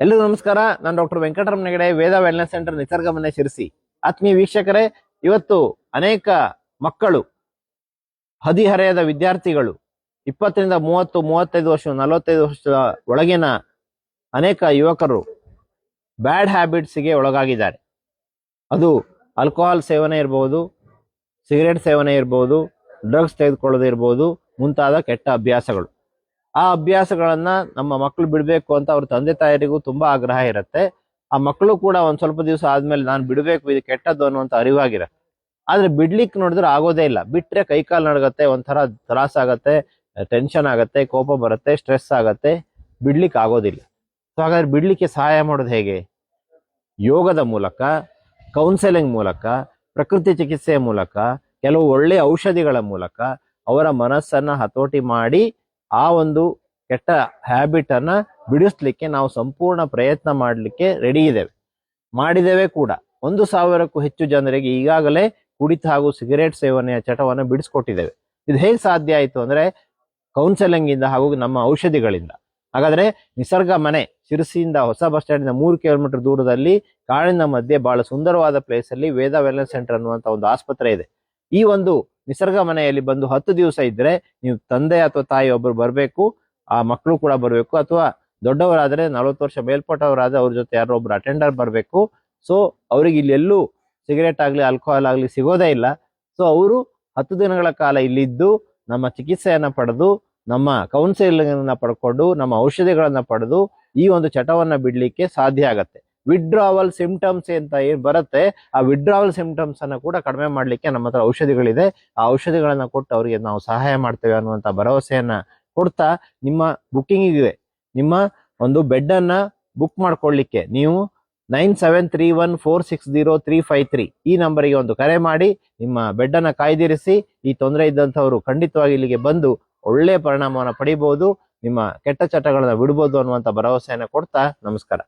ಎಲ್ಲರಿಗೂ ನಮಸ್ಕಾರ. ನಾನು doctor Venkatarama Hegde Veda wellness centre Nisarga Mane Sirsi ಆತ್ಮೀಯ ವೀಕ್ಷಕರೇ, ಇವತ್ತು ಅನೇಕ ಮಕ್ಕಳು, ಹದಿಹರೆಯದ ವಿದ್ಯಾರ್ಥಿಗಳು, ಇಪ್ಪತ್ತರಿಂದ ಮೂವತ್ತು, ಮೂವತ್ತೈದು ವರ್ಷ, ನಲವತ್ತೈದು ವರ್ಷದ ಒಳಗಿನ ಅನೇಕ ಯುವಕರು ಬ್ಯಾಡ್ ಹ್ಯಾಬಿಟ್ಸ್ಗೆ ಒಳಗಾಗಿದ್ದಾರೆ. ಅದು ಆಲ್ಕೋಹಾಲ್ ಸೇವನೆ ಇರ್ಬೋದು, ಸಿಗರೇಟ್ ಸೇವನೆ ಇರ್ಬೋದು, ಡ್ರಗ್ಸ್ ತೆಗೆದುಕೊಳ್ಳೋದು ಇರ್ಬೋದು, ಮುಂತಾದ ಕೆಟ್ಟ ಅಭ್ಯಾಸಗಳು. ಆ ಅಭ್ಯಾಸಗಳನ್ನ ನಮ್ಮ ಮಕ್ಕಳು ಬಿಡಬೇಕು ಅಂತ ಅವ್ರ ತಂದೆ ತಾಯರಿಗೂ ತುಂಬಾ ಆಗ್ರಹ ಇರುತ್ತೆ. ಆ ಮಕ್ಕಳು ಕೂಡ ಒಂದ್ ಸ್ವಲ್ಪ ದಿವಸ ಆದ್ಮೇಲೆ ನಾನು ಬಿಡಬೇಕು, ಇದು ಕೆಟ್ಟದ್ದು ಅನ್ನುವಂತ ಅರಿವಾಗಿರತ್ತೆ. ಆದ್ರೆ ಬಿಡ್ಲಿಕ್ಕೆ ನೋಡಿದ್ರೆ ಆಗೋದೇ ಇಲ್ಲ. ಬಿಟ್ರೆ ಕೈಕಾಲು ನಡಗತ್ತೆ, ಒಂಥರ ತ್ರಾಸ ಆಗತ್ತೆ, ಟೆನ್ಷನ್ ಆಗತ್ತೆ, ಕೋಪ ಬರುತ್ತೆ, ಸ್ಟ್ರೆಸ್ ಆಗತ್ತೆ. ಬಿಡ್ಲಿಕ್ಕೆ ಆಗೋದಿಲ್ಲ. ಸೊ ಹಾಗಾದ್ರೆ ಬಿಡ್ಲಿಕ್ಕೆ ಸಹಾಯ ಮಾಡೋದು ಹೇಗೆ? ಯೋಗದ ಮೂಲಕ ಕೌನ್ಸೆಲಿಂಗ್ ಮೂಲಕ, ಪ್ರಕೃತಿ ಚಿಕಿತ್ಸೆಯ ಮೂಲಕ, ಕೆಲವು ಒಳ್ಳೆಯ ಔಷಧಿಗಳ ಮೂಲಕ ಅವರ ಮನಸ್ಸನ್ನ ಹತೋಟಿ ಮಾಡಿ ಆ ಒಂದು ಕೆಟ್ಟ ಹ್ಯಾಬಿಟ್ ಅನ್ನ ಬಿಡಿಸ್ಲಿಕ್ಕೆ ನಾವು ಸಂಪೂರ್ಣ ಪ್ರಯತ್ನ ಮಾಡಲಿಕ್ಕೆ ರೆಡಿ ಇದ್ದೇವೆ. ಮಾಡಿದ್ದೇವೆ ಕೂಡ. ಒಂದು ಸಾವಿರಕ್ಕೂ ಹೆಚ್ಚು ಜನರಿಗೆ ಈಗಾಗಲೇ ಕುಡಿತ ಹಾಗೂ ಸಿಗರೇಟ್ ಸೇವನೆಯ ಚಟವನ್ನು ಬಿಡಿಸ್ಕೊಟ್ಟಿದ್ದೇವೆ. ಇದು ಹೇಗೆ ಸಾಧ್ಯ ಆಯಿತು ಅಂದರೆ ಕೌನ್ಸೆಲಿಂಗ್ ಇಂದ ಹಾಗೂ ನಮ್ಮ ಔಷಧಿಗಳಿಂದ. ಹಾಗಾದ್ರೆ ನಿಸರ್ಗ ಮನೆ ಶಿರಸಿಯಿಂದ ಹೊಸ ಬಸ್ ಸ್ಟ್ಯಾಂಡ್ ಇಂದ ಮೂರು ಕಿಲೋಮೀಟರ್ ದೂರದಲ್ಲಿ ಕಾಡಿನ ಮಧ್ಯೆ ಬಹಳ ಸುಂದರವಾದ ಪ್ಲೇಸಲ್ಲಿ ವೇದ ವೆಲ್ನೆಸ್ ಸೆಂಟರ್ ಅನ್ನುವಂತ ಒಂದು ಆಸ್ಪತ್ರೆ ಇದೆ. ಈ ಒಂದು ನಿಸರ್ಗ ಮನೆಯಲ್ಲಿ ಬಂದು ಹತ್ತು ದಿವಸ ಇದ್ರೆ ನೀವು ತಂದೆ ಅಥವಾ ತಾಯಿ ಒಬ್ಬರು ಬರಬೇಕು, ಆ ಮಕ್ಕಳು ಕೂಡ ಬರಬೇಕು ಅಥವಾ ದೊಡ್ಡವರಾದ್ರೆ ನಲವತ್ತು ವರ್ಷ ಮೇಲ್ಪಟ್ಟವರಾದ್ರೆ ಅವ್ರ ಜೊತೆ ಯಾರೋ ಒಬ್ರು ಅಟೆಂಡರ್ ಬರಬೇಕು. ಸೊ ಅವ್ರಿಗೆ ಇಲ್ಲಿ ಎಲ್ಲೂ ಸಿಗರೇಟ್ ಆಗಲಿ ಆಲ್ಕೋಹಾಲ್ ಆಗಲಿ ಸಿಗೋದೇ ಇಲ್ಲ. ಸೊ ಅವರು ಹತ್ತು ದಿನಗಳ ಕಾಲ ಇಲ್ಲಿದ್ದು ನಮ್ಮ ಚಿಕಿತ್ಸೆಯನ್ನ ಪಡೆದು, ನಮ್ಮ ಕೌನ್ಸಿಲಿಂಗ್ ಅನ್ನ ಪಡ್ಕೊಂಡು, ನಮ್ಮ ಔಷಧಿಗಳನ್ನು ಪಡೆದು ಈ ಒಂದು ಚಟವನ್ನ ಬಿಡಲಿಕ್ಕೆ ಸಾಧ್ಯ ಆಗತ್ತೆ. ವಿಡ್ರಾವಲ್ ಸಿಂಪ್ಟಮ್ಸ್ ಅಂತ ಏನ್ ಬರುತ್ತೆ, ಆ ವಿಡ್ರಾವಲ್ ಸಿಂಪ್ಟಮ್ಸ್ ಅನ್ನ ಕೂಡ ಕಡಿಮೆ ಮಾಡ್ಲಿಕ್ಕೆ ನಮ್ಮ ಹತ್ರ ಔಷಧಿಗಳಿದೆ. ಆ ಔಷಧಿಗಳನ್ನ ಕೊಟ್ಟು ಅವರಿಗೆ ನಾವು ಸಹಾಯ ಮಾಡ್ತೇವೆ ಅನ್ನುವಂತ ಭರವಸೆಯನ್ನ ಕೊಡ್ತಾ ನಿಮ್ಮ ಬುಕ್ಕಿಂಗ್ ಇದೆ ನಿಮ್ಮ ಒಂದು ಬೆಡ್ ಅನ್ನ ಬುಕ್ ಮಾಡ್ಕೊಳ್ಳಿಕ್ಕೆ ನೀವು nine seven three one four six zero three five three ಈ ನಂಬರಿಗೆ ಒಂದು ಕರೆ ಮಾಡಿ, ನಿಮ್ಮ ಬೆಡ್ ಅನ್ನ ಕಾಯ್ದಿರಿಸಿ, ಈ ತೊಂದರೆ ಇದ್ದಂಥವರು ಖಂಡಿತವಾಗಿ ಇಲ್ಲಿಗೆ ಬಂದು ಒಳ್ಳೆಯ ಪರಿಣಾಮವನ್ನು ಪಡಿಬಹುದು ನಿಮ್ಮ ಕೆಟ್ಟ ಚಟಗಳನ್ನ ಬಿಡ್ಬೋದು ಅನ್ನುವಂತ ಭರವಸೆಯನ್ನು ಕೊಡ್ತಾ ನಮಸ್ಕಾರ.